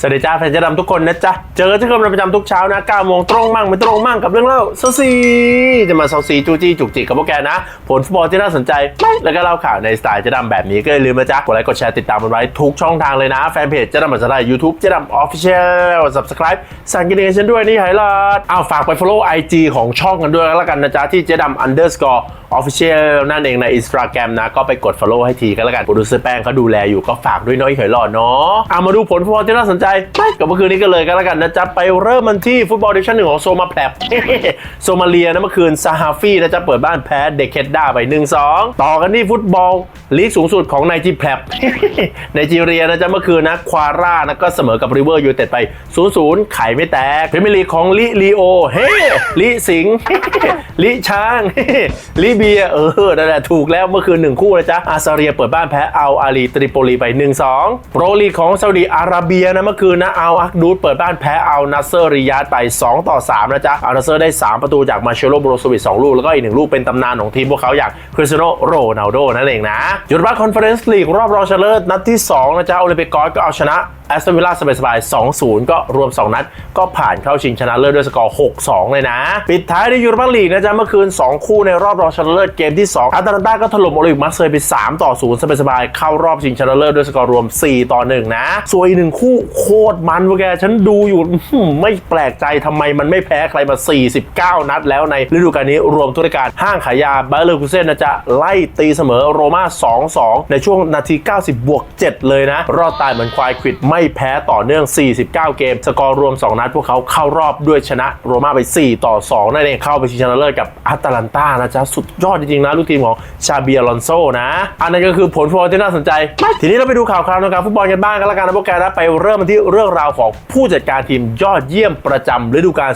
สวัสดีจ้าแฟนเจะดำทุกคนนะจ๊ะ เจอที่กำลังประจำทุกเช้านะ9โมงตรงมั่งไม่ตรงมั่งกับเรื่องเล่าซซีจะมาซซีจูจี้จุกจิกกับพวกแกนะ ผลฟุตบอลที่น่าสนใจไม่แล้วก็เล่าข่าวในสไตล์เจะดำแบบนี้ก็อย่าลืมนะจ๊ะ กดไลค์กดแชร์ติดตามกันไว้ทุกช่องทางเลยนะ แฟนเพจเจะดำภาษาไทยยูทูบเจะดำออฟฟิเชียล subscribe สั่งกินเองฉันด้วยนี่ไฮไลท์เอาฝากไป follow IG ของช่องกันด้วยแล้วกันนะจ๊ะที่เจะดำ underscore official นั่นเองใน Instagram นะก็ไปกด follow ให้ทีกันแล้วกันโปรดิวเซอร์แป้งเขาดูแลอยู่ก็ฝากด้วยน้อยเขยหล่อเนาะเอามาดูผลฟุตบอลที่น่าสนใจไปกับเมื่อคืนนี้กันเลยกันแล้วกันนะจ๊ะไปเริ่มมันที่ฟุตบอลดิชั่นหนึ่งของโซมาแพลบโซมาเลียนะเมื่อคืนซาฮาฟีนะจ๊ะเปิดบ้านแพ้เดคเคดด้าไป 1-2 ต่อกันที่ฟุตบอลลีกสูงสุดของไนจีแพลบไนจีเรียนะจ๊ะเมื่อคืนนะควาร่านะก็เสมอกับริเวอร์ยูเต็ดไป 0-0 ไข่ไม่แตกพรีเมียร์ลีกของลิลีโอเฮ้ลิสิงลิช้างลิเบียเออนั่นแหละถูกแล้วเมื่อคืนหนึ่งคู่นะจ๊ะอาซาเรียเปิดบ้านแพ้อัลอาลีตริโปลีไป 1-2 โปรลีกของซาอุดีอาระเบียนะเมื่อคืนนะอัลอักดูดเปิดบ้านแพ้เอานาเซอร์ริยาดไป 2 ต่อ3นะจ๊ะเอานาเซอร์ได้ 3 ประตูจากมาเชโลโบโรโซวิต2ลูก แล้วก็อีกหนึ่งลูกเป็นตำนานของทีมพวกเขาอย่างคริสเตียโนโรนัลโดนั่นเองนะยุโรปคอนเฟอเรนซ์ลีกรอบรองชนะเลิศนัดที่2นะจ๊ะโอลิมปิกกอสก็เอาชนะ แอสตันวิลล่าสบายๆ 2-0 ก็รวม 2 นัด ก็ผ่านเข้าชิงชนะเลิศด้วยสกอร์ 6-2 เลยนะ ปิดท้ายในยูโรปาลีกนะจ๊ะ เมื่อคืน 2 คู่ในรอบรองชนะเลิศเกมที่ 2 อาตาลันตาก็ถล่มโอลิมปิกมาเซย์ไป 3-0 สบายๆ เข้ารอบชิงชนะเลิศด้วยสกอร์รวม 4-1 นะ ส่วนอีกหนึ่งคู่โคตรมันวะแก ฉันดูอยู่ไม่แปลกใจทำไมมันไม่แพ้ใครมา 49 นัดแล้วในฤดูกาลนี้รวมธุรการห้างขายยาบาเลอร์คุเซนนะจ๊ะไล่ตีเสมอโรม่า 2-2 ในช่วงนาที 90บวก7เลยนะ รอดตายเหมือนควายควิดไม่แพ้ต่อเนื่อง 49 เกม สกอร์รวม 2 นัด พวกเขาเข้ารอบด้วยชนะโรม่าไป 4 ต่อ 2 นั่นเองเข้าไปชิงชนะเลิศกับอาตาลันตานะจ๊ะ สุดยอดจริงๆนะ ลูกทีมของชาเบียลอนโซนะ อันนั้นก็คือผลฟุตบอลที่น่าสนใจ ทีนี้เราไปดูข่าวคราวในการฟุตบอลกันบ้างกันล้วกันนะพวกแกนะไปเริ่มที่เรื่องราวของผู้จัดการทีมยอดเยี่ยมประจำฤดูกาล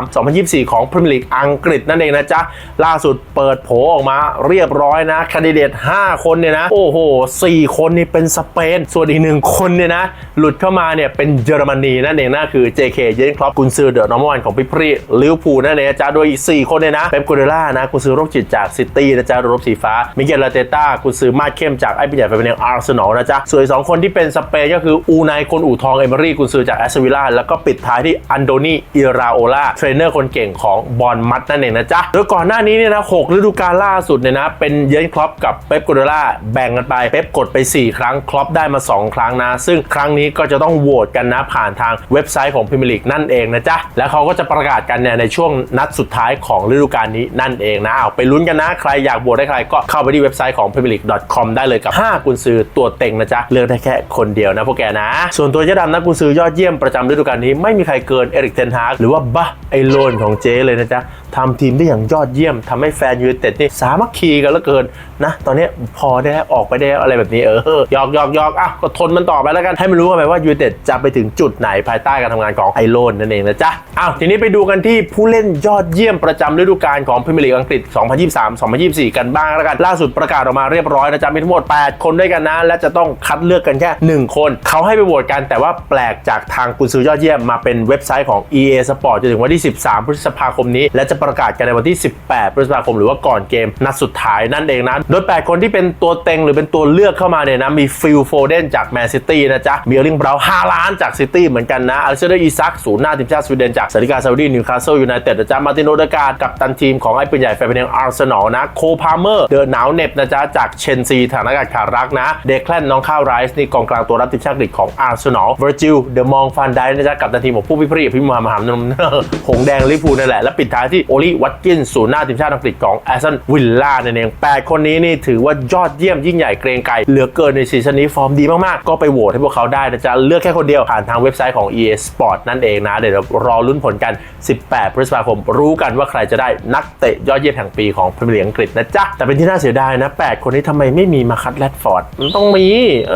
2023-2024 ของพรีเมียร์ลีกอังกฤษนั่นเองนะจ๊ะล่าสุดเปิดโผออกมาเรียบร้อยนะคนดิเดต 5 คนเนี่ยนะ โอ้โห 4 คนนี่เป็นสเปน ส่วนอีกหนึ่งคนเนี่ยนะ หลุดเข้ามาเนี่ยเป็นเยอรมนีนั่นเองนะคือ JK เยนคลอปกุนซือเดอะนอร์มวันของพิพรีลิวพูนั่นเองนะจ๊ะโดยอีก 4 คนเนี่ยนะเป๊ปกูเดล่านะกุนซือโรคจิตจากซิตี้นะจ๊ะรบสีฟ้ามิเกลลาเตต้ากุนซือมาดเข้มจากไอ้ปิญญาเป็นแนวอาร์เซนอลนะจ๊ะส่วนอีกสองคนที่เป็นสเปนก็คืออูไนคนอู่ทองเอเมอรี่กุนซือจากแอสตันวิลล่าแล้วก็ปิดท้ายที่อันโดนีอิราโอลาเทรนเนอร์คนเก่งของบอลมัดนั่นเองนะจ๊ะโดยก่อนหน้านี้เนี่ยนะหกฤดูกาลล่าสุดเนี่ยนะเป็นเยนคลอปกับเป๊ปกูเดล่าแบ่งกันไปเป๊ปกดไป 4 ครั้งคลอปได้มา 2 ครั้งนะ ซึ่งครั้งนี้ก็จะต้องโหวตกันนะผ่านทางเว็บไซต์ของพรีเมียร์ลีกนั่นเองนะจ๊ะ แล้วเขาก็จะประกาศกันเนี่ยในช่วงนัดสุดท้ายของฤดูกาลนี้นั่นเองนะเอาไปลุ้นกันนะ ใครอยากโหวตให้ใครก็เข้าไปที่เว็บไซต์ของ premier league com ได้เลยกับ 5 กุนซือตัวเต็งนะจ๊ะ เลือกได้แค่คนเดียวนะพวกแกนะ ส่วนตัวเจ๊ดำนะกุนซือยอดเยี่ยมประจำฤดูกาลนี้ไม่มีใครเกินเอริกเทนฮากหรือว่าบะไอโลนของเจ๊เลยนะจ๊ะทำทีมได้อย่างยอดเยี่ยมทำให้แฟนยูไนเต็ดนี่สามัคคีกันเหลือเกินนะ ตอนนี้พอได้ออกไปได้อะไรแบบนี้เออยอกยอกยอกอะก็ทนมันต่อไปแล้วกันให้มันรู้กันไปว่ายูเต็ดจะไปถึงจุดไหนภายใต้การทำงานของไอโลนนั่นเองนะจ๊ะอ้าวทีนี้ไปดูกันที่ผู้เล่นยอดเยี่ยมประจำฤดูกาลของพรีเมียร์ลีกอังกฤษ 2023-2024 กันบ้างแล้วกันล่าสุดประกาศออกมาเรียบร้อยนะจ๊ะมีทั้งหมด 8 คนด้วยกันนะ และจะต้องคัดเลือกกันแค่ 1 คน เขาให้ไปโหวตกันแต่ว่าแปลกจากทางกุนซือยอดเยี่ยมมาเป็นเว็บไซต์ของ EA Sport จนถึงวันที่ 13 พฤษภาคมนี้ และจะประกาศกันในวันที่ 18 พฤษภาคมหรือว่าก่อนเกมนัดสุดท้ายนั่นเองนะโดย 8 คนที่เป็นตัวเต็งหรือเป็นตัวเลือกเข้ามาเนี่ยนะมีฟิลโฟเดนจากแมนซิตี้นะจ๊ะมีออร์ลิงบราวน์5ล้านจากซิตี้เหมือนกันนะอเล็กซานเดอร์อีซักศูนย์หน้าทีมชาติสวีเดนจากสาริกาซาอุดีนิวคาสเซิลยูไนเต็ดนะจ๊ะมาตินโอเดการ์ดกับตันทีมของไอ้ปืนใหญ่แฟนเป็นอาร์เซนอลนะโคพาเมอร์เดอะหนาวเหน็บนะจ๊ะจากเชนซีฐานอากาศขารักนะเดคแลนน้องข้าวไรส์นี่กองกลางตัวรับทีมชาติอังกฤษของอาร์เซนอลเวอร์จิลเดอะมองฟันไดนะจ๊ะกับตันทีมของผู้พิพรีพิมพ์มหามนมหงแดงลิเวอร์พูนั่นแหละและปิดท้ายที่โอลีวัตกินศูนย์หน้าทีมชาติอังกฤษของแอสตันวิลล่านั่นเองแปดคนนี้นี่ถือว่ายอดเยี่ยมยิ่งใหญ่เกรงไกรเหลือเกินในซีซั่นนี้ฟอร์มดีมากๆก็ไปโหวตให้พวกเขาได้นะจ๊ะเลือกแค่คนเดียวผ่านทางเว็บไซต์ของ EA Sport นั่นเองนะ เดี๋ยวรารอลุ้นผลกัน 18 พฤษภาคม รู้กันว่าใครจะได้นักเตะยอดเยี่ยมแห่งปีของพรีเมียร์ลีกอังกฤษนะจ๊ะ แต่เป็นที่น่าเสียดายนะ 8 คนนี้ทำไมไม่มีมาคัดแรดฟอร์ดมันต้องมี เอ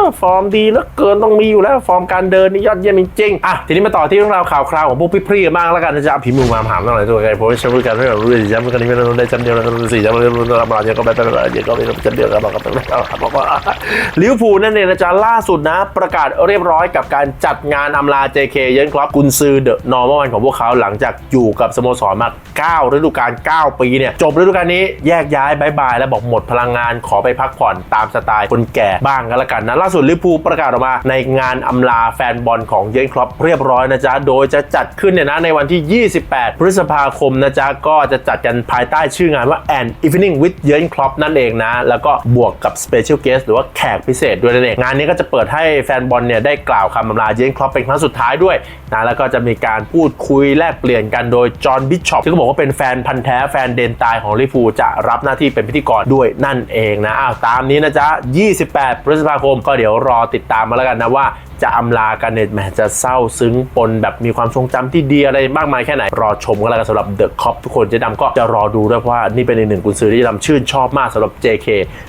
อ ฟอร์มดีเหลือเกินต้องมีอยู่แล้ว ฟอร์มการเดินนี่ยอดเยี่ยมจริงๆอะทีนี้มาต่อที่เรื่องราวข่าวคราวของพวกพี่พรีบ้างแล้วกันนะจ๊ะพิมพ์มือมาถามตั้งหลายตัวไงผมแชมป์กันไม่รู้เลยแชมป์กันนี้ไม่รู้ได้แชมป์เดียวแล้วสี่แชมป์เดียวแล้วมาเดียวก็ไปไปไปเดียวก็ไปแชมป์เดียวกันบอกกันไปบอกว่าลิเวอร์พูลนั่นเองนะจ๊ะล่าสุดนะประประกาศเรียบร้อยกับการจัดงานอำลา JK เยนคลับกุนซือเดอะนอร์มอลของพวกเขาหลังจากอยู่กับสโมสรมา 9 ฤดูกาล 9 ปีเนี่ย จบฤดูกาลนี้แยกย้ายบายบาย แล้วบอกหมดพลังงานขอไปพักผ่อนตามสไตล์คนแก่บ้างกันละกันนะ ล่าสุดลิเวอร์พูประกาศออกมาในงานอำลาแฟนบอลของเยนครอปเรียบร้อยนะจ๊ะ โดยจะจัดขึ้นเนี่ยนะในวันที่ 28 พฤษภาคมนะจ๊ะก็จะจัดกันภายใต้ชื่องานว่า An Evening with เยนครอปนั่นเองนะ แล้วก็บวกกับ Special Guest หรือว่าแขกพิเศษด้วยนั่นเองงานนี้ก็จะเปิดให้แฟนบอลเนี่ยได้กล่าวคำอำลาเยนครอปเป็นครั้งสุดท้ายด้วยนะแล้วก็จะมีการพูดคุยแลกเปลี่ยนกันโดยจอห์นบิชชอปที่ก็บอกว่าเป็นแฟนพันธ์แท้แฟนเดนตายของลิฟูจะรับหน้าที่เป็นพิธีกรด้วยนั่นเองนะอ้าวตามนี้นะจ๊ะ 28 พฤษภาคมก็เดี๋ยวรอติดตามมาแล้วกันนะว่าจะอำลากันเนี่ยแหมจะเศร้าซึ้งปนแบบมีความทรงจำที่ดีอะไรมากมายแค่ไหน รอชมกันแล้วกันสำหรับเดอะคอปทุกคนเจ๊ดำก็จะรอดูด้วยเพราะว่านี่เป็นอีกหนึ่งกุนซือที่เจดำชื่นชอบมากสำหรับ JK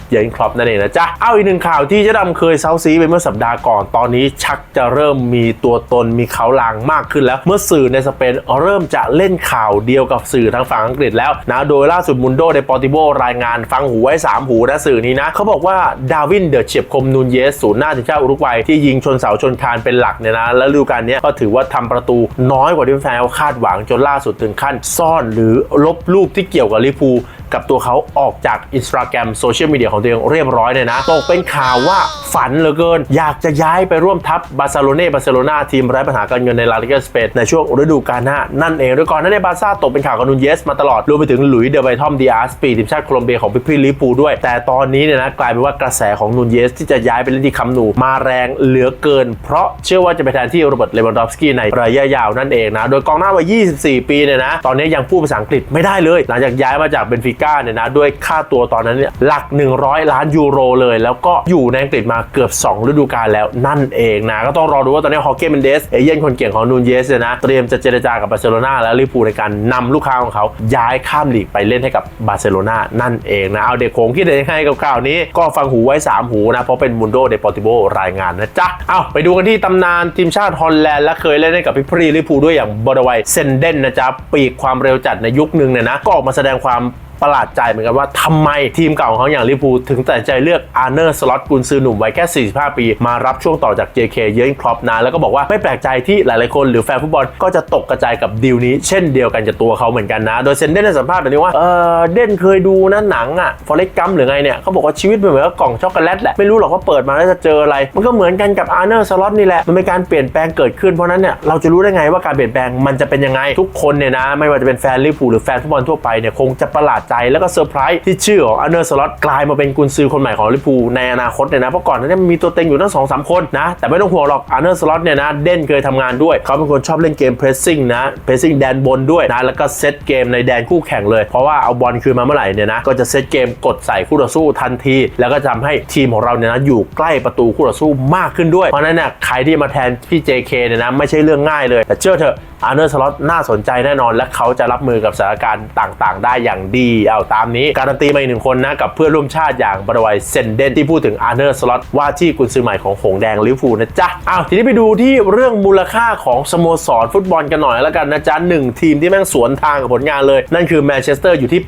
เยนครอปนั่นเองนะจ๊ะเอาอีกหนึ่งข่าวที่เจ๊ดำเคยเซาซีไปเมื่อสัปดาห์ก่อนตอนนี้ชักจะเริ่มมีตัวตนมีเขาลางมากขึ้นแล้ว เมื่อสื่อในสเปนเริ่มจะเล่นข่าวเดียวกับสื่อทางฝั่งอังกฤษแล้วนะโดยล่าสุดมุนโดเดปอติโบรายงานฟังหูไว้3หูนะสื่อนี้นะเขาบอกว่าดาวินเดอเฉียบคมนูนเยสศูนย์หน้าทีมชาติอุรุกวัยที่ยิงชนเสาชนคานเป็นหลักเนี่ยนะและฤดูกาลนี้ก็ถือว่าทำประตูน้อยกว่าที่แฟนๆคาดหวังจนล่าสุดถึงขั้นซ่อนหรือลบรูปที่เกี่ยวกับลิพู กับตัวเขาออกจากอินสตาแกรมโซเชียลมีเดียของตัวเองเรียบร้อยเนี่ยนะ ตกเป็นข่าวว่าฝันเหลือเกิน อยากจะย้ายไปร่วมทัพบาร์เซโลเนาบาร์เซโลนาทีมไร้ปัญหาการเงินในลาลิกาสเปนในช่วงฤดูกาลหน้านั่นเองโดยก่อนหน้านี้บาร์ซ่าตกเป็นข่าวกับนูนเยสมาตลอดรวมไปถึงหลุยส์เดอไบทอมดีอาร์สปีทีมชาติโคลอมเบียของพิพรีลิปูด้วย แต่ตอนนี้เนี่ยนะกลายเป็นว่ากระแสของนูนเยสที่จะย้ายไปเล่นที่คัมนูมาแรงเหลือเกิน เพราะเชื่อว่าจะไปแทนที่โรเบิร์ตเลวันดอฟสกี้ในระยะยาวนั่นเองนะโดยกองหน้าวัย24 ปีเนี่ยนะตอนนี้ยังพูดภาษาอังกฤษไม่ได้เลย หลังจากย้ายมาจากเบนฟิก้าเนี่ยนะด้วยค่าตัวตอนนั้นเนี่ยหลัก 100 ล้านยูโรเลย แล้วก็อยู่ในอังกฤษมาเกือบ 2 ฤดูกาลแล้วนั่นเองนะ ก็ต้องรอดูว่าตอนนี้ฮอเก้เมนเดสเอเย่นคนเก่งของนูนเยสเนี่ยนะ เตรียมจะเจรจากับบาร์เซโลนาและลิเวอร์พูในการนำลูกค้าของเขาย้ายข้ามลีกไปเล่นให้กับบาร์เซโลนานั่นเองนะ เอาเด็กโขงคิดเห็นยังไงกับข่าวนี้ ก็ฟังหูไว้ 3 หูนะ เพราะเป็นมุนโดเดปอติโบรายงานนะจ๊ะเอาไปดูกันที่ตำนานทีมชาติฮอลแลนด์และเคยเล่นให้กับพิพรีลิเวอร์พูด้วยอย่างบอดไวเซนเดนนะจ๊ะปีกความเร็วจัดในยุคหนึ่งเนี่ยนะก็ออกมาแสดงความ ประหลาดใจเหมือนกันว่าทำไมทีมเก่าของเขาอย่างลิเวอร์พูถึงตัดใจเลือกอาร์เนอร์สล็อตกุนซือหนุ่มวัยแค่ 45 ปี มารับช่วงต่อจาก JK เยอร์นครอปนะแล้วก็บอกว่าไม่แปลกใจที่หลายๆคนหรือแฟนฟุตบอลก็จะตกกระจายกับดีลนี้ เช่นเดียวกันกับตัวเขาเหมือนกันนะ โดยเซนเดนได้สัมภาษณ์แบบนี้ว่าเออเด่นเคยดูนะหนังอะฟอเรสกัมหรือไงเนี่ยเขาบอกว่าชีวิตมันเหมือนกับกล่องช็อกโกแลตแหละไม่รู้หรอกว่าเปิดมาแล้วจะเจออะไร มันก็เหมือนกันกับอาร์เนอร์สล็อตนี่แหละมันเป็นการเปลี่ยนแปลงเกิดขึ้นเพราะนั้นเนี่ยเราจะรู้ได้ไงว่าการเปลี่ยนแปลงมันจะเป็นยังไงทุกคนเนี่ยนะไม่ว่าจะเป็นแฟนลิเวอร์พูลหรือแฟนฟุตบอลทั่วไปเนี่ยคงจะประหลาดใจแล้วก็เซอร์ไพรส์ที่ชื่อของอันเดอร์สล็อตกลายมาเป็นกุนซือคนใหม่ของลิเวอร์พูลในอนาคตเนี่ยนะเพราะก่อนนานี้มันมีตัวเต็งอยู่ตั้งสองสามคนนะแต่ไม่ต้องห่วงหรอกอันเดอร์สล็อตเนี่ยนะเด่นเคยทำงานด้วย เขาเป็นคนชอบเล่นเกมเพรสซิ่งนะเพรสซิ่งแดนบนด้วยนะแล้วก็เซตเกมในแดนคู่แข่งเลยเพราะว่าเอาบอลคืนมาเมื่อไหร่เนี่ยนะก็จะเซตเกมกดใส่คู่ต่อสู้ทันที แล้วก็จะทำให้ทีมของเราเนี่ยนะอยู่ใกล้ประตูคู่ต่อสู้มากขึ้นด้วยเพราะฉะนั้นเนี่ยใครที่มาแทนพี่ JK เนี่ยนะไม่ใช่เรื่องง่ายเลย แต่เชื่อเถอะอาร์เนอร์สล็อตน่าสนใจแน่นอน และเขาจะรับมือกับสถานการณ์ต่างๆ ได้อย่างดีเอาตามนี้ การันตีมาอีกหนึ่งคนนะ กับเพื่อนร่วมชาติอย่างบรวัยเซนเดนที่พูดถึงอาร์เนอร์สล็อตว่าที่กุนซือใหม่ของหงแดงลิเวอร์พูลนะจ๊ะอ้าวทีนี้ไปดูที่เรื่องมูลค่าของสโมสรฟุตบอลกันหน่อยแล้วกันนะจ๊ะหนึ่งทีมที่แม่งสวนทางกับผลงานเลย นั่นคือแมนเชสเตอร์อยู่ที่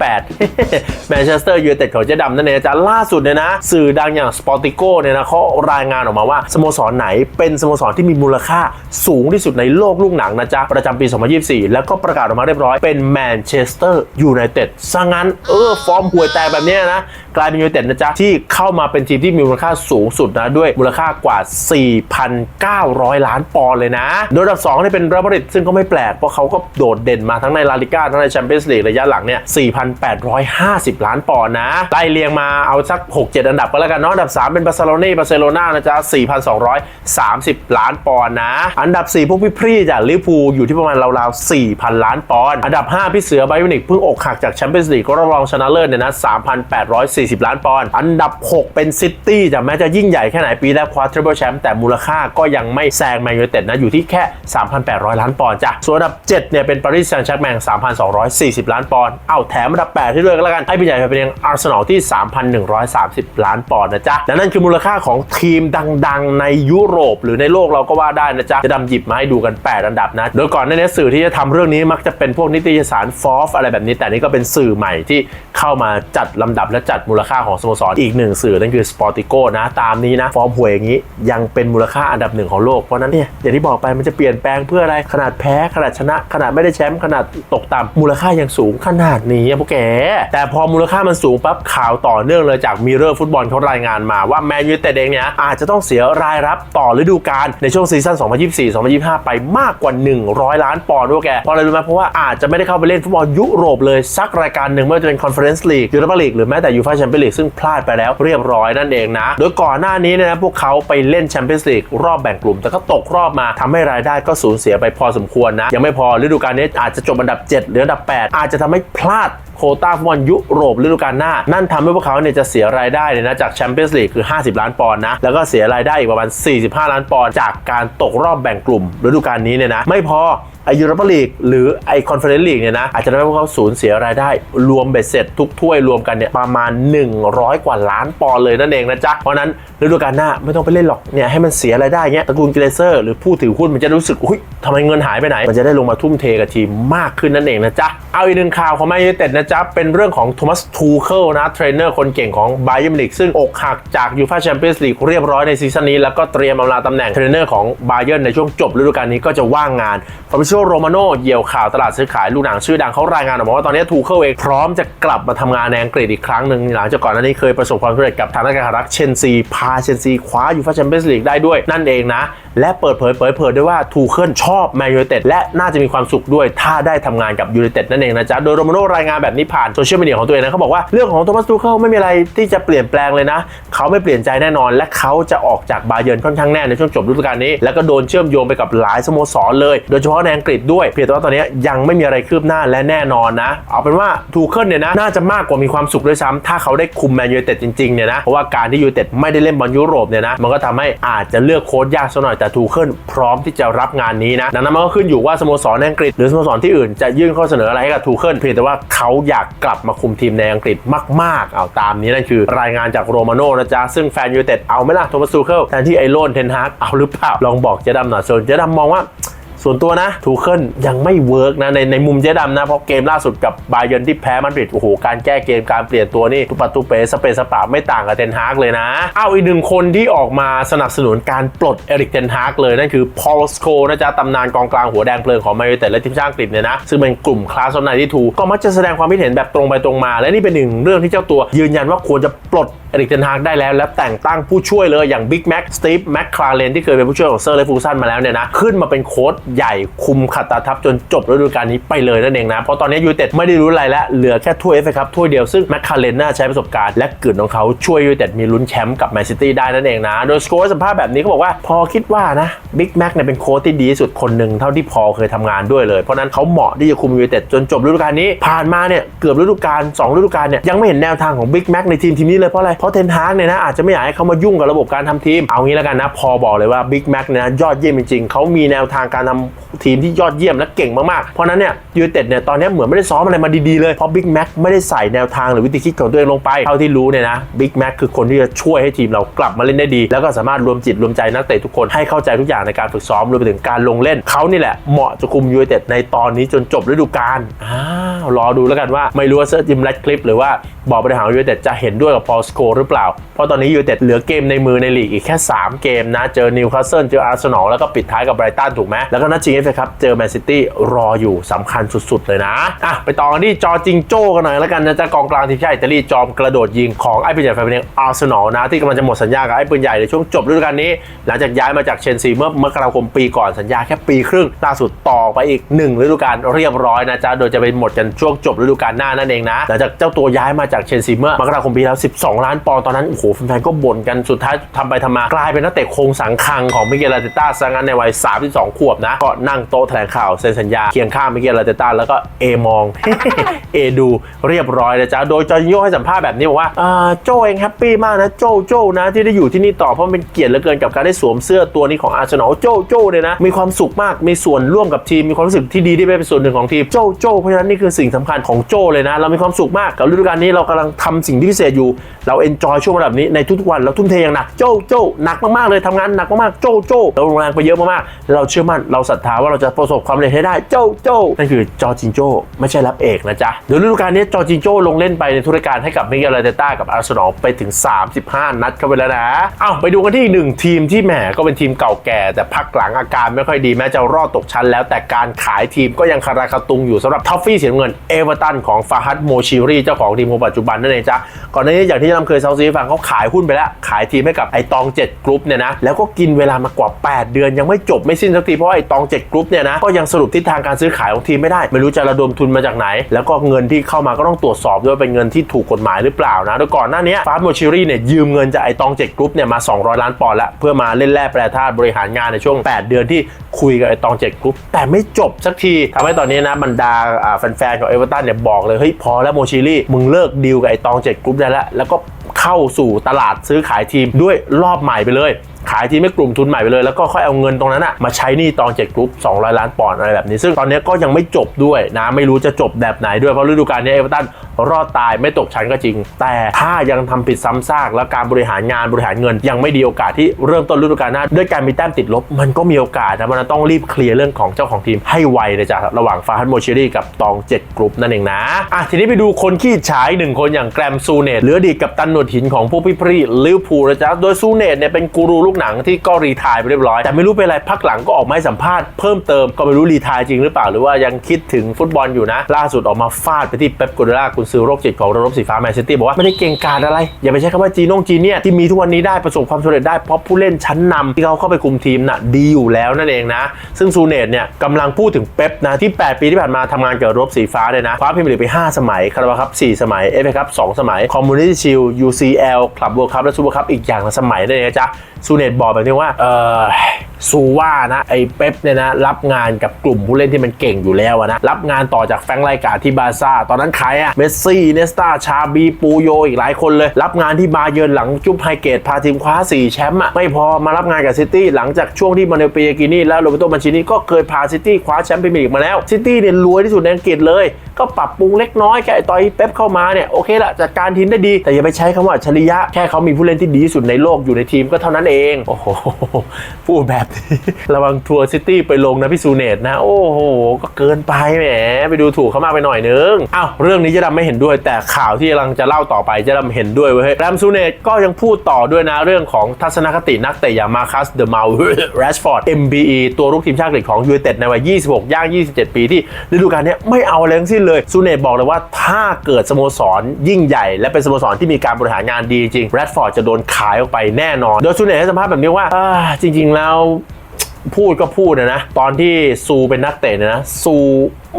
8แมนเชสเตอร์ยูไนเต็ดของเจ๊ดำนั่นเองนะจ๊ะล่าสุดเนี่ยนะ สื่อดังอย่างสปอร์ติโกเนี่ยนะเขารายงานออกมาว่าสโมสรไหนเป็นสโมสรที่มีมูลค่าสูงที่สุดในโลกลูกหนังนะจ๊ะประจำปี 2024 แล้วก็ประกาศออกมาเรียบร้อยเป็นแมนเชสเตอร์ยูไนเต็ดซะงั้นเออฟอร์มห่วยแตกแบบนี้นะกลายเป็นยูไนเต็ดนะจ๊ะ ที่เข้ามาเป็นทีมที่มีมูลค่าสูงสุดนะ ด้วยมูลค่ากว่า 4,900 ล้านปอนด์เลยนะ โดยอันดับ2นี่เป็นเรอัลมาดริดซึ่งก็ไม่แปลก เพราะเขาก็โดดเด่นมาทั้งในลาลิก้าทั้งในแชมเปี้ยนส์ลีกระยะหลังเนี่ย 4,850 ล้านปอนด์นะไล่เรียงมาเอาสัก 6-7 อันดับก็แล้วกันเนาะอันดับ 3 เป็นบาร์เซโลนาบาร์เซโลนานะจ๊ะ 4,230 ล้านปอนด์นะ อันดับ 4 พวกพี่พี่จากลิเวอร์พูลอยู่ที่ประมาณราวๆ4,000 ล้านปอนด์อันดับ 5 พี่เสือไบโอนิกเพิ่งอกหักจากแชมเปี้ยนส์ลีกก็รองชนะเลิศเนี่ยนะ3,840 ล้านปอนด์อันดับ 6 เป็นซิตี้จากแม้จะยิ่งใหญ่แค่ไหนปีแรกคว้าทริปเปิลแชมป์แต่มูลค่าก็ยังไม่แซงแมนยูไนเต็ดนะอยู่ที่แค่ 3,800 ล้านปอนด์จ้ะส่วนอันดับ 7 เนี่ยเป็นปารีสแซงต์แชร์แมง3,240 ล้านปอนด์เอ้าแถมอันดับ 8 ที่ด้วยก็แล้วกันให้พี่ใหญ่ไปเป็นอาร์เซนอลที่ 3,130 ล้านปอนด์นะจ๊ะและนั่นคือมูลค่าของทีมดังๆ ในยุโรป หรือในโลกเราก็ว่าได้นะจ๊ะจะดำหยิบมาให้ดูกัน 8 อันดับนะโดยก่อนก่อนหน้านี้สื่อที่จะทำเรื่องนี้มักจะเป็นพวกนิตยสารฟอฟอะไรแบบนี้ แต่นี่ก็เป็นสื่อใหม่ที่เข้ามาจัดลำดับและจัดมูลค่าของสโมสรอีกหนึ่งสื่อนั่นคือ Sportico นะตามนี้นะฟอร์มหวยอย่างนี้ยังเป็นมูลค่าอันดับหนึ่งของโลกเพราะนั้นเนี่ยอย่างที่บอกไปมันจะเปลี่ยนแปลงเพื่ออะไรขนาดแพ้ขนาดชนะ ขนาดไม่ได้แชมป์ขนาดตกต่ำมูลค่ายังสูงขนาดนี้พวกแกแต่พอมูลค่ามันสูงปั๊บข่าวต่อเนื่องเลยจากมิเรอร์ฟุตบอลเขารายงานมาว่าแมนยูเต็ดเองเนี่ยอาจจะต้องเสียรายรับต่อฤดูกาลในช่วงซีซั่น2024-2025 ไปมากกว่า 100ล้านปอนด์ด้วยแกเพราะอะไรรู้ไหมเพราะว่าอาจจะไม่ได้เข้าไปเล่นฟุตบอลยุโรปเลยสักรายการหนึ่งไม่ว่าจะเป็นคอนเฟอเรนซ์ลีกยูโรปาลีกหรือแม้แต่ยูฟ่าแชมเปี้ยนลีกซึ่งพลาดไปแล้วเรียบร้อยนั่นเองนะ โดยก่อนหน้านี้เนี่ยนะพวกเขาไปเล่นแชมเปี้ยนส์ลีกรอบแบ่งกลุ่ม แต่ก็ตกรอบมาทำให้รายได้ก็สูญเสียไปพอสมควรนะ ยังไม่พอฤดูกาลนี้อาจจะจบอันดับ 7 หรืออันดับ 8 อาจจะทำให้พลาด โควต้าฟุตบอลยุโรปฤดูกาลหน้า นั่นทำให้พวกเขาเนี่ยจะเสียรายได้เนี่ยนะจากแชมเปี้ยนส์ลีกคือ 50 ล้านปอนด์นะ แล้วก็เสียรายได้อีกประมาณ 45 ล้านปอนด์จากการตกรอบแบ่งกลุ่มฤดูกาลนี้เนี่ยนะไม่พอไอยูโรปาลีกหรือไอคอนเฟอเรนซ์ลีกเนี่ยนะอาจจะทำให้พวกเขาสูญเสียรายได้ รวมเบ็ดเสร็จทุกถ้วยรวมกันเนี่ยประมาณ 100 กว่าล้านปอนด์เลยนั่นเองนะจ๊ะเพราะนั้น ฤดูกาลหน้าไม่ต้องไปเล่นหรอกเนี่ยให้มันเสียรายได้เงี้ยตระกูลเกรเซอร์หรือผู้ถือหุ้นมันจะรู้สึกอุ้ยทำไมเงินหายไปไหน มันจะได้ลงมาทุ่มเทกับทีมมากขึ้นนั่นเองนะจ๊ะ เอาอีกหนึ่งข่าวของแมนยูไนเต็ดนะจ๊ะ เป็นเรื่องของโทมัสทูเคิลนะเทรนเนอร์คนเก่งของไบเ e นลีกซึ่งอกหักจากยูฟ่าแชมเปี้ยนส์ลีกเรียบร้อยในซีซั่นนี้ แล้วก็เตรียมอำลาตำแหน่งเทรนเนอร์ของไบเ e นในช่วงจบฤดูกาลนี้ก็จะว่างงานฟาบิโชโรมาโนเหยี่ยวข่าวตลาดซื้อขายลูกหนังชื่อดังเขารายงานออกมาว่าตอนนี้ทูเคิลเองพร้อมจะกลับมาทำงานในอังกฤษอีกครั้งหนึ่งหลังจากก่อนหน้านี้เคยประสบความสำเร็จกับทางนักการรักเชนซีพาเชนซีคว้ายูฟ่าแชมเปี้ยนส์ลีกได้ด้วยนั่นเองนะ และเปิดเผยเผยเผยด้วยว่าทูเคิลชอบแมนยูไนเต็ดและน่าจะมีความสุขด้วยถ้าได้ทำงานกับยูไนเต็ดนั่นเองนะจ๊ะโดยโรมาโนรายงานแบบนี้ผ่านโซเชียลมีเดียของตัวเองนะเขาบอกว่าเรื่องของโทมัสทูเคิลไม่มีอะไรที่จะเปลี่ยนแปลงเลยนะ เขาไม่เปลี่ยนใจแน่นอน และเขาจะออกจากบาเยิร์นค่อนข้างแน่ในช่วงจบฤดูกาลนี้ แล้วก็โดนเชื่อมโยงไปกับหลายสโมสรเลย โดยเฉพาะในอังกฤษด้วยเพียงแต่ว่าตอนนี้ยังไม่มีอะไรคืบหน้าและแน่นอนนะ เอาเป็นว่าทูเคิลเนี่ยนะน่าจะมากกว่ามีความสุขด้วยซ้ำถ้าเขาได้คุมแมนยูไนเต็ดจริงๆเนี่ยนะเพราะว่าการที่ยูไนเต็ดไม่ได้เล่นบอลยุโรปเนี่ยนะมันก็ทำให้อาจจะเลือกโค้ชยากสักหน่อยแต่ทูเคิลพร้อมที่จะรับงานนี้นะดังนั้นมันก็ขึ้นอยู่ว่าสโมสรในอังกฤษหรือสโมสรที่อื่นจะยื่นข้อเสนออะไรให้กับทูเคิลเพียงแต่ว่าเขาอยากกลับมาคุมทีมในอังกฤษมาก ๆ เอาตามนี้นั่นคือ รายงานจากโรมาโน่นะจ๊ะซึ่งแฟนยูเต็ดเอาไหมล่ะโทมัสทูเคิลแทนที่ไอโรนเทนฮาร์กเอาหรือเปล่าลองบอกเจ๊ดำหน่อยส่วนเจดัมมองว่า ส่วนตัวนะทูเคิลยังไม่เวิร์กนะในในมุมเจ๊ดำนะ เพราะเกมล่าสุดกับบาเยนที่แพ้มาดริดโอ้โห การแก้เกมการเปลี่ยนตัวนี่ตุปัตุเปสเปสปาไม่ต่างกับเทนฮากเลยนะเอาอีกหนึ่งคนที่ออกมาสนับสนุนการปลดเอริกเทนฮากเลยนั่นคือพอลสโคนะจ๊ะตำนานกองกลางหัวแดงเพลิงของแมนยูไนเต็ดและทีมชาติอังกฤษเนี่ยนะซึ่งเป็นกลุ่มคลาสออนไนที่ทูก็มักจะแสดงความคิดเห็นแบบตรงไปตรงมา และนี่เป็นหนึ่งเรื่องที่เจ้าตัวยืนยันว่าควรจะปลดเอริกเทนฮากได้แล้ว และแต่งตั้งผู้ช่วยเลยอย่างบิ๊กแม็กสตีฟแม็กคลาเรนที่เคยเป็นผู้ช่วยของเซอร์เลฟูซันมาแล้วเนี่ยนะขึ้นมาเป็นโค้ชใหญ่คุมขัดตาทัพจนจบฤดูกาลนี้ไปเลยนั่นเองนะ เพราะตอนนี้ยูเต็ดไม่ได้รู้อะไรแล้ว เหลือแค่ถ้วยเอฟเอครับถ้วยเดียวซึ่งแม็กคาเรนน่าใช้ประสบการณ์และเกิดของเขาช่วยยูเต็ดมีลุ้นแชมป์กับแมนซิตี้ได้นั่นเองนะ โดยสโคร์สัมภาษณ์แบบนี้เขาบอกว่าพอคิดว่านะบิ๊กแม็กเนี่ยเป็นโค้ชที่ดีที่สุดคนหนึ่งเท่าที่พอเคยทำงานด้วยเลย เพราะนั้นเขาเหมาะที่จะคุมยูเต็ดจนจบฤดูกาลนี้ ผ่านมาเนี่ยเกือบฤดูกาลสองฤดูกาลเนี่ยยังไม่เห็นแนวทางของบิ๊กแม็กในทีมทีมนี้เลยเพราะอะไรเพราะเทนฮากเนี่ยนะอาจจะไม่อยากให้เขามายุ่งกับระบบการทำทีมเอางี้แล้วกันนะพอบอกเลยว่าบิ๊กแม็กเนี่ยยอดเยี่ยมจริงๆเขามีแนวทางการทำทีมที่ยอดเยี่ยมและเก่งมากๆ เพราะนั้นเนี่ยยูไนเต็ดเนี่ยตอนนี้เหมือนไม่ได้ซ้อมอะไรมาดีๆเลยเพราะบิ๊กแม็กไม่ได้ใส่แนวทางหรือวิธีคิดของตัวเองลงไปเท่าที่รู้เนี่ยนะบิ๊กแม็กคือคนที่จะช่วยให้ทีมเรากลับมาเล่นได้ดี แล้วก็สามารถรวมจิตรวมใจนักเตะทุกคนให้เข้าใจทุกอย่างในการฝึกซ้อมรวมไปถึงการลงเล่นเขานี่แหละเหมาะจะคุมยูไนเต็ดในตอนนี้จนจบฤดูกาลอ่า วรอดูแล้วกันว่าไม่รู้ว่าเซอร์จิมแรดคลิปหรือว่าบอกบริหารยูไนเต็ดจะเห็นด้วยกับพอลสโคหรือเปล่า เพราะตอนนี้ยูไนเต็ดเหลือเกมในมือในลีกอีกแค่ 3 เกมนะ เจอนิวคาสเซิลเจออาร์เซนอลแล้วก็ปิดท้ายกับไบรตันถูกไหมแล้วก็นัดชิงเอฟเอครับเจอแมนซิตี้รออยู่สำคัญสุดๆ เลยนะอะไปต่อกันที่จอจิงโจ้กันหน่อยแล้วกันนะจ๊ะกองกลางทีมชาติอิตาลีจอมกระโดดยิงของไอ้ปืนใหญ่แฟนเพลงอาร์เซนอลนะที่กำลังจะหมดสัญญากับไอ้ปืนใหญ่ในช่วงจบฤดูกาลนี้ หลังจากย้ายมาจากเชนซีเมื่อมกราคมปีก่อนสัญญาแค่ปีครึ่งล่าสุดต่อไปอีก1ฤดูกาลเรียบร้อยนะจ๊ะโดยจะไปหมดกันช่วงจบฤดูกาลหน้านั่นเองนะหลังจากเจ้าตัวย้ายมาจากเชนซีเมื่อมกราคมปีแล้ว 12 ล้านปอนด์ตอนนั้นโอ้โหแฟนๆก็บ่นกันสุดท้ายทำไปทำมากลายเป็นนักเตะโครงสังคังของมิเกลลาเตต้าซะงั้นในวัย 32 ขวบนะ ก็นั่งโต๊ะแถลงข่าวเซ็นสัญญาเคียงข้างมิเกลลาเตต้าแล้วก็เอมองเอดูเรียบร้อยนะจ๊ะโดยจอร์จิโยให้สัมภาษณ์แบบนี้บอกว่าโจเองแฮปปี้มากนะโจโจนะที่ได้อยู่ที่นี่ต่อเพราะเป็นเกียรติเหลือเกินกับการได้สวมเสื้อตัวนี้ของอาร์เซนอลโจโจเนี่ยนะมีความสุขมากมีส่วนร่วมกับทีมมีความรู้สึกที่ดีที่ได้เป็นส่วนหนึ่งของทีมโจโจเพราะฉะนั้นนี่คือสิ่งสำคัญของโจเลยนะ เรามีความสุขมากกับฤดูกาลนี้เรากำลังทำสิ่งที่พิเศษอยู่ เราเอนจอยช่วงระดับนี้ในทุกๆวันเราทุ่มเทอย่างหนักโจโจหนักมากๆเลยทำงานหนักมากๆโจโจเราลงแรงไปเยอะมากๆเราเชื่อมั่นเราศรัทธาว่าเราจะประสบความสำเร็จให้ได้โจโจนั่นคือจอจินโจไม่ใช่รับเอกนะจ๊ะเดี๋ยวฤดูกาลนี้จอจินโจลงเล่นไปในทุรการให้กับมิเกลอาเตต้ากับอาร์เซนอลไปถึง 35 นัดเข้าไปแล้วนะเอ้าไปดูกันที่หนึ่งทีมที่แหมก็เป็นทีมเก่าแก่ แต่พักหลังอาการไม่ค่อยดีแม้จะรอดตกชั้นแล้วแต่การขายทีมก็ยังคาราคาตุงอยู่สำหรับทอฟฟี่สีน้ำเงินเอเวอร์ตันของฟาฮัดโมชิรีเจ้าของทีมคนปัจจุบันนั่นเองจ้ะก่อนหน้านี้อย่างที่นำเคยเซาซีฟังเขาขายหุ้นไปแล้ว ขายทีมให้กับไอตอง7กรุ๊ปเนี่ยนะแล้วก็กินเวลามากว่า 8 เดือนยังไม่จบไม่สิ้นสักทีเพราะไอตอง7กรุ๊ปเนี่ยนะก็ยังสรุปทิศทางการซื้อขายของทีมไม่ได้ไม่รู้จะระดมทุนมาจากไหน แล้วก็เงินที่เข้ามาก็ต้องตรวจสอบด้วยว่าเป็นเงินที่ถูกกฎหมายหรือเปล่านะโดยก่อนหน้านี้ฟาฮัดโมชิรีเนี่ยยืมเงินจากไอตอง7กรุ๊ปเนี่ยมา 200 ล้านปอนด์ล้วเพื่อมาเล่นแร่แปรธาตุบริหารงานในช่วง 8 เดือนที่คุยกับไอตอง7กรุ๊ปแต่ไม่จบสักทีทำให้ตอนนี้นะบรรดาแฟนกับเอเวอร์ตันเนี่ยบอกเลยเฮ้ยพอแล้วโมชิลี่มึงเลิกดีลกับไอตองเจ็ดกรุ๊ปได้แล้วแล้วก็เข้าสู่ตลาดซื้อขายทีมด้วยรอบใหม่ไปเลย ขายทีมให้กลุ่มทุนใหม่ไปเลย แล้วก็ค่อยเอาเงินตรงนั้นอะมาใช้หนี่ตองเจ็ดกรุ๊ป200 ล้านปอนด์อะไรแบบนี้ ซึ่งตอนนี้ก็ยังไม่จบด้วยนะไม่รู้จะจบแบบไหนด้วยเพราะฤดูกาลนี้เอเวอร์ตันรอดตายไม่ตกชั้นก็จริง แต่ถ้ายังทำผิดซ้ำซากและการบริหารงานบริหารเงิน ยังไม่ดีโอกาสที่เริ่มต้นฤดูกาลหน้าด้วยการมีแต้มติดลบ มันก็มีโอกาสนะมันต้องรีบเคลียร์เรื่องของเจ้าของทีมให้ไวเลยจ้ะระหว่างฟาฮันโมชิรีกับตองเจ็ดกรุ๊ปนั่นเองนะอะทีนี้ไปดูคนขี้ฉายหนึ่งคนอย่างแกรมซูเนตหลือดีกับตันหนวดหินของผู้พิพรีลิวพูนะจ๊ะโดยซูเนตเนี่ยเป็นกูรูลูกหนังที่ก็รีทายไปเรียบร้อย แต่ไม่รู้เป็นไรพักหลังก็ออกมาให้สัมภาษณ์เพิ่มเติมก็ไม่รู้รีทายจริงหรือเปล่าหรือว่ายังคิดถึงฟุตบอลอยู่นะ ล่าสุดออกมาฟาดไปที่เป๊ปกัวเดล่ากุนซือโรคจิตของรบบสีฟ้าแมนซิตี้บอกว่าไม่ได้เก่งกาจอะไร อย่าไปใช้คำว่าจีนงจีเนี่ยที่มีทุกวันนี้ได้ประสบความสำเร็จได้เพราะผู้เล่นชั้นนำที่เขาเข้าไปคุมทีมน่ะดีอยู่แล้วนั่นเองนะ ซึ่งซูเนตเนี่ยกำลังพูดถึงเป๊ปนะที่ 8 ปีที่ผ่านมาทำงานเกี่ยวกับรบสีฟ้าเลยนะคว้าพรีเมียร์ลีกไป 5 สมัยคาราบาครับ4สมัยเอฟเอครับ2สมัยคอมมูนิตี้ชิล UCL คลับเวิลด์คัพและซูเปอร์คัพอีกอย่างละสมัยนั่นเองจ๊ะซูเเนตบอกแบบนี้ว่าเออซูว่านะไอ้เป๊ปเนี่ยนะรับงานกับกลุ่มผู้เล่นที่มันเก่งอยู่แล้วนะรับงานต่อจากแฟงไรกาที่บาซ่า ตอนนั้นใครอะเมสซี่เนสตาชาบีปูโยอีกหลายคนเลย รับงานที่บาเยิร์นหลังจุ๊บไฮเกตพาทีมคว้า 4 แชมป์อะไม่พอมารับงานกับซิตี้หลังจากช่วงที่มาเนลเปียกินี่และโรเบโตมันชินี่ก็เคยพาซิตี้คว้าแชมป์พรีเมียร์ลีกมาแล้วซิตี้เนี่ยรวยที่สุดในอังกฤษเลย ก็ปรับปรุงเล็กน้อยแค่ไอ้ตอนที่เป๊ปเข้ามาเนี่ยโอเคละจัดการทีมได้ดี แต่อย่าไปใช้คำว่าอัจฉริยะแค่เขามีผู้เล่นที่ดีที่สุดในโลกอยู่ในทีมก็เท่านั้นเอง โอ้โหพูดแบบนี้ ระวังทัวร์ซิตี้ไปลงนะพี่ซูเนตนะ โอ้โห ก็เกินไปแหม ไปดูถูกเขามากไปหน่อยนึงอ้าวเรื่องนี้เจะดำไม่เห็นด้วย แต่ข่าวที่กำลังจะเล่าต่อไปเจะดำเห็นด้วยเว้ยแรมซูเนตก็ยังพูดต่อด้วยนะเรื่องของทัศนคตินักเตะอย่างมาคัสเดอะมาลแรชฟอร์ด MBE ตัวรุกทีมชาติอังกฤษของยูไนเต็ดในวัย 26 ย่าง 27 ปีที่ฤดูกาลเนี้ยไม่เอาอะไรทั้งสิ้นเลยซูเนตบอกเลยว่าถ้าเกิดสโมสรยิ่งใหญ่ และเป็นสโมสรที่มีการบริหารงานดีจริงแรดฟอร์ดจะโดนขายออกไปแน่นอน โดยซูเนตให้สัมภาษณ์แบบนี้ว่าจริง ๆ แล้วพูดก็พูดนะนะ ตอนที่ซูเป็นนักเตะนนะซู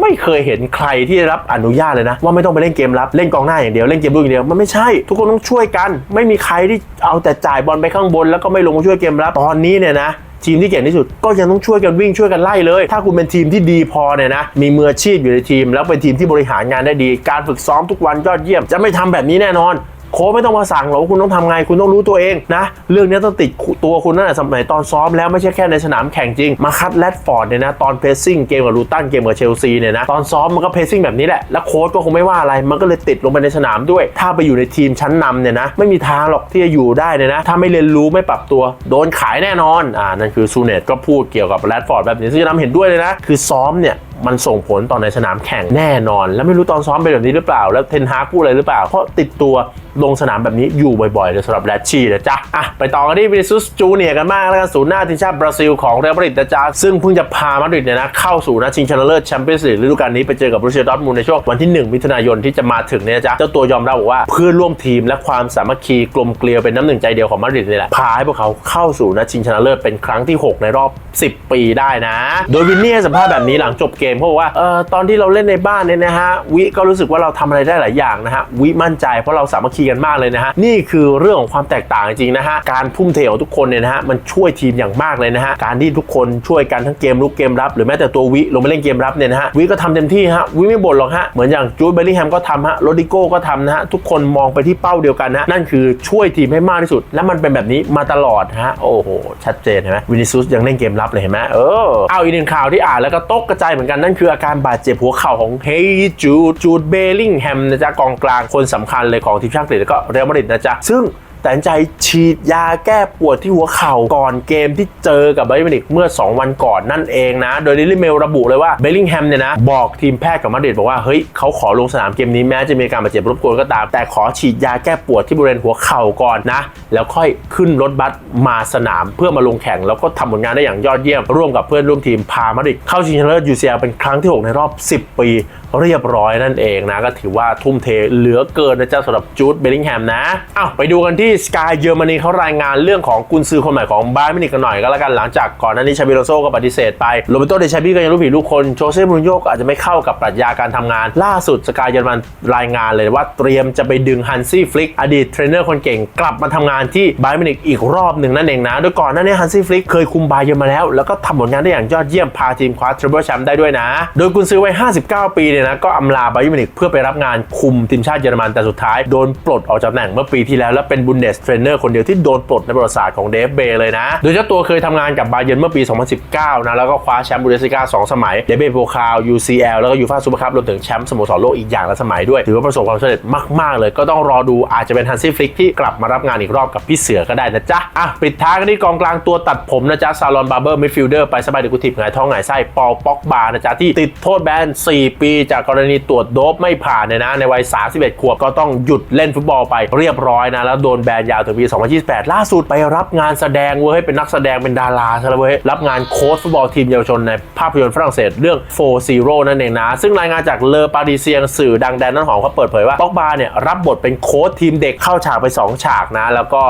ไม่เคยเห็นใครที่ได้รับอนุญาตเลยนะ ว่าไม่ต้องไปเล่นเกมรับเล่นกองหน้าอย่างเดียวเล่นเกมลุกอย่างเดียวมันไม่ใช่ ทุกคนต้องช่วยกัน ไม่มีใครที่เอาแต่จ่ายบอลไปข้างบน แล้วก็ไม่ลงมาช่วยเกมรับตอนนี้เนี่ยนะ ทีมที่เก่งที่สุดก็ยังต้องช่วยกันวิ่งช่วยกันไล่เลย ถ้าคุณเป็นทีมที่ดีพอเนี่ยนะมีมืออาชีพอยู่ในทีม แล้วเป็นทีมที่บริหารงานได้ดี การฝึกซ้อมทุกวันยอดเยี่ยม จะไม่ทำแบบนี้แน่นอน โค้ชไม่ต้องมาสั่งหรอกว่าคุณต้องทำไงคุณต้องรู้ตัวเองนะเรื่องนี้ต้องติดตัวคุณนั่นแหละสมัยตอนซ้อมแล้วไม่ใช่แค่ในสนามแข่งจริงมาคัดแรดฟอร์ดเนี่ยนะตอนเพรสซิ่งเกมกับลูตันเกมกับเชลซีเนี่ยนะตอนซ้อมมันก็เพรสซิ่งแบบนี้แหละแล้วโค้ชก็คงไม่ว่าอะไรมันก็เลยติดลงไปในสนามด้วย ถ้าไปอยู่ในทีมชั้นนำเนี่ยนะไม่มีทางหรอกที่จะอยู่ได้เนี่ยนะถ้าไม่เรียนรู้ไม่ปรับตัวโดนขายแน่นอนอ่านั่นคือซูเนตก็พูดเกี่ยวกับแรดฟอร์ดแบบนี้ซึ่งจะนำเห็นด้วยเลยนะคือซ้อมเนี่ย มันส่งผลต่อในสนามแข่งแน่นอน แล้วไม่รู้ตอนซ้อมเป็นแบบนี้หรือเปล่า แล้วเทนฮากพูดอะไรหรือเปล่า เพราะติดตัวลงสนามแบบนี้อยู่บ่อยๆเลยสำหรับแรดชี่นะจ๊ะอะไปต่อกันที่วินิซุสจูเนียกันมากแล้วกันศูนย์หน้าทีมชาติบราซิลของเรอัลมาดริดนะจ๊ะซึ่งเพิ่งจะพามาดริดเนี่ยนะเข้าสู่นัดชิงชนะเลิศแชมเปี้ยนส์ลีกฤดูกาลนี้ไปเจอกับบรูเซียดอทมุนในช่วงวันที่ 1 มิถุนายนที่จะมาถึงเนี่ยจ๊ะเจ้าตัวยอมรับบอกว่าเพื่อนร่วมทีมและความสามัคคีกลมเกลียวเป็นน้ำหนึ่งใจเดียวของมาดริดนี่แหละพาให้พวกเขาเข้าสู่นัดชิงชนะเลิศเป็นครั้งที่ 6 ในรอบ 10 ปีได้นะ โดยวินนี่ให้สัมภาษณ์แบบนี้หลังจบเกมเขาบอกว่าเออตอนที่เราเล่นในบ้านเนี่ยนะฮะวิก็รู้สึกว่าเราทำอะไรได้หลายอย่างนะฮะวิมั่นใจเพราะเราสามัคคีกันมากเลยนะฮะนี่คือเรื่องของความแตกต่างจริงนะฮะการทุ่มเทของทุกคนเนี่ยนะฮะมันช่วยทีมอย่างมากเลยนะฮะการที่ทุกคนช่วยกันทั้งเกมลุกเกมรับ หรือแม้แต่ตัววิลงมาเล่นเกมรับเนี่ยนะฮะวิก็ทำเต็มที่ฮะวิไม่บ่นหรอกฮะเหมือนอย่างจูดเบลลิงแฮมก็ทำฮะโรดิโก้ก็ทำนะฮะทุกคนมองไปที่เป้าเดียวกันนะฮะนั่นคือช่วยทีมให้มากที่สุด และมันเป็นแบบนี้มาตลอดฮะโอ้โหชัดเจนเห็นไหมวินิซุสยังเล่นเกมรับเลยเห็นไหมเออเอาอีกหนึ่งข่าวที่อ่านแล้วก็ตกกระจายเหมือนกันนั่นคืออาการบาดเจ็บหัวเข่าของเฮย์จูดจูดเบลลิงแฮมนะจ๊ะกองกลางคนสำคัญเลยของทีมชาติอังกฤษแล้วก็เรอัลมาดริดนะจ๊ะซึ่ง แต่ใจฉีดยาแก้ปวดที่หัวเข่าก่อนเกมที่เจอกับไบรมินิกเมื่อ 2 วันก่อนนั่นเองนะ โดยดิลิเมลระบุเลยว่าเบลลิงแฮมเนี่ยนะ บอกทีมแพทย์กับมาดริดบอกว่า เฮ้ยเขาขอลงสนามเกมนี้แม้จะมีการบาดเจ็บรบกวนก็ตาม แต่ขอฉีดยาแก้ปวดที่บริเวณหัวเข่าก่อนนะ แล้วค่อยขึ้นรถบัสมาสนามเพื่อมาลงแข่งแล้วก็ทำผลงานได้อย่างยอดเยี่ยมร่วมกับเพื่อนร่วมทีมพามาดริดเข้าชิงชนะเลิศ UCL เป็นครั้งที่ 6 ในรอบ 10 ปี เรียบร้อยนั่นเองนะ ก็ถือว่าทุ่มเทเหลือเกินนะจ๊ะสำหรับจูดเบลลิงแฮมนะอ้าวไปดูกันที่สกายเยอรมนีเขารายงานเรื่องของกุนซือคนใหม่ของบาร์มินิกกันหน่อยก็แล้วกันหลังจากก่อนหน้านี้ชาบิโลโซก็ปฏิเสธไปโรเบโตเดชาบิก็ยังรู้ผิดรู้คนโจเซ่มูรินโญ่ก็อาจจะไม่เข้ากับปรัชญาการทำงาน ล่าสุดสกายเยอรมันรายงานเลยว่าเตรียมจะไปดึงฮันซี่ฟลิกอดีตเทรนเนอร์คนเก่งกลับมาทำงานที่บาร์มินิกอีกรอบหนึ่งนั่นเองนะโดยก่อนหน้านี้ฮันซี่ฟลิกเคยคุมบาเยอร์มาแล้ว แล้วก็ทำผลงานได้อย่างยอดเยี่ยมพาทีมคว้าทริปเปิลแชมป์ได้ด้วยนะ โดยกุนซือวัย59 ปีเนี่ยนะก็อำลาบายอร์มินิกเพื่อไปรับงานคุมทีมชาติเยอรมันแต่สุดท้ายโดนปลดออกจากตำแหน่งเมื่อปีที่แล้วและเป็นบุนเดสเทรนเนอร์คนเดียวที่โดนปลดในประวัติศาสตร์ของเดฟเบย์เลยนะ โดยเจ้าตัวเคยทำงานกับบาเยิร์นเมื่อปี 2019 นะแล้วก็คว้าแชมป์บูเดสลิก้า2สมัยเดฟเบย์โปรคาว UCL แล้วก็ยูฟ่าซูเปอร์คัพรวมถึงแชมป์สโมสรโลกอีกอย่างละสมัยด้วยถือว่าประสบความสำเร็จมากๆ เลยก็ต้องรอดูอาจจะเป็นฮันซี่ฟลิกที่กลับมารับงานอีกรอบกับพี่เสือก็ได้นะจ๊ะอะปิดท้ายกันที่กองกลางตัวตัดผมนะจ๊ะซาลอนบาร์เบอร์มิดฟิลเดอร์ไปสบายเดกุทิบหงายท้องหงายไส้ปอลป็อกบานะจ๊ะที่ติดโทษแบน4 ปีจากกรณีตรวจโดปไม่ผ่านเนี่ยนะในวัย 31 ขวบก็ต้องหยุดเล่นฟุตบอลไปเรียบร้อยนะ แล้วโดนแบนยาวถึงปี 2028 ล่าสุดไปรับงานแสดงเว้ยเป็นนักแสดงเป็นดาราซะแล้วเว้ยรับงานโค้ชฟุตบอลทีมเยาวชนในภาพยนตร์ฝรั่งเศสเรื่อง4 Zero นั่นเองนะ ซึ่งรายงานจากเลอปาริเซียงสื่อดังแดนน้ำหอมเขาเปิดเผยว่าป็อกบาเนี่ยรับบทเป็นโค้ชทีมเด็กเข้าฉากไป 2 ฉากนะ แล้วก็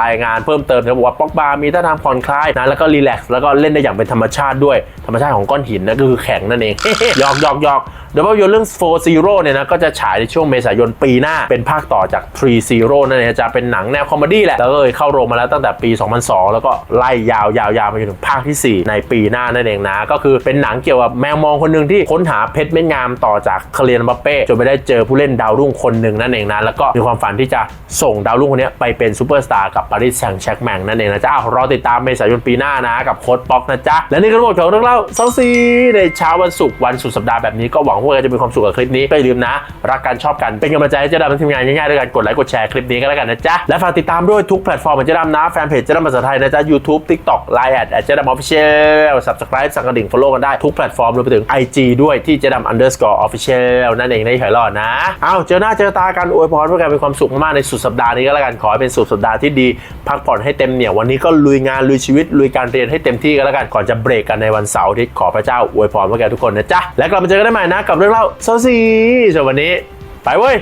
รายงานเพิ่มเติมเขาบอกว่าป็อกบามีท่าทางผ่อนคลายนะแล้วก็รีแลกซ์แล้วก็เล่นได้อย่างเป็นธรรมชาติด้วยธรรมชาติของก้อนหินนะก็คือแข็งนั่นเองยอกยอกยอกโดยภาพยนตร์เรื่อง4 Zero เนี่ยนะก็จะฉายในช่วงเมษายนปีหน้า เป็นภาคต่อจาก3 Zero นั่นเองจะเป็นหนังแนวคอมเมดี้แหละแล้วก็เลยเข้าโรงมาแล้วตั้งแต่ปี 2002 แล้วก็ไล่ยาวยาวยาวมาจนถึงภาคทีสี่4 ในปีหน้านั่นเองนะ ก็คือเป็นหนังเกี่ยวกับแมวมองคนหนึ่งที่ค้นหาเพชรเม็ดงามต่อจากเคลียนบัปเป้จนไปได้เจอผู้เล่นดาวรุ่งคนหนึ่งนั่นเองนะแล้วก็มีความฝันที่จะส่งดาวรุ่งคนนี้ไปเป็นซูเปอร์สตาร์กับปารีสแซงต์แชร์กแมงนั่นเองนะจ๊ะอ้ารอติดตามเมษายนปีหน้านะกับโค้ดป๊อกนะจ๊ะและนี่คือทั้งหมดของเรื่องเล่าเซาซีในเช้าวันศุกร์วันสุดสัปดาห์แบบนี้ก็หวังว่าจะมีความสุขกับคลิปนี้ก็อย่าลืมนะ รักกันชอบกันเป็นกำลังใจให้เจ๊ดำทีมงานง่ายๆด้วยกันกดไลค์กดแชร์คลิปนี้ก็แล้วกันนะจ๊ะและฝากติดตามด้วยทุกแพลตฟอร์มของเจ๊ดำนะแฟนเพจเจ๊ดำภาษาไทยนะจ๊ะ YouTube TikTok Line แอดเจ๊ดำออฟฟิเชียล Subscribe สั่งกระดิ่ง follow กันได้ทุกแพลตฟอร์มรวมไปถึง IG ด้วยที่เจ๊ดำ underscore official นั่นเองในไขหลอดนะเอาเจอหน้าเจอตากันอวยพรเพื่อการมีความสุขมากในสุดสัปดาห์นี้ก็แล้วกันขอให้เป็นสุดสัปดาห์ที่ดีพักผ่อนให้เต็มเหนี่ยววันนี้ก็ลุยงานลุยชีวิตลุยการเรียนให้เต็มที่ก็แล้วกันก่อนจะเบรกกันในวันเสาร์ที่ขอพระเจ้าอวยพรเพื่อแกทุกคนนะจ๊ะและกลับมาเจอกันได้ใหม่นะกับเรื่องเล่าโซซีส่วนวันนี้ ไปเว้ย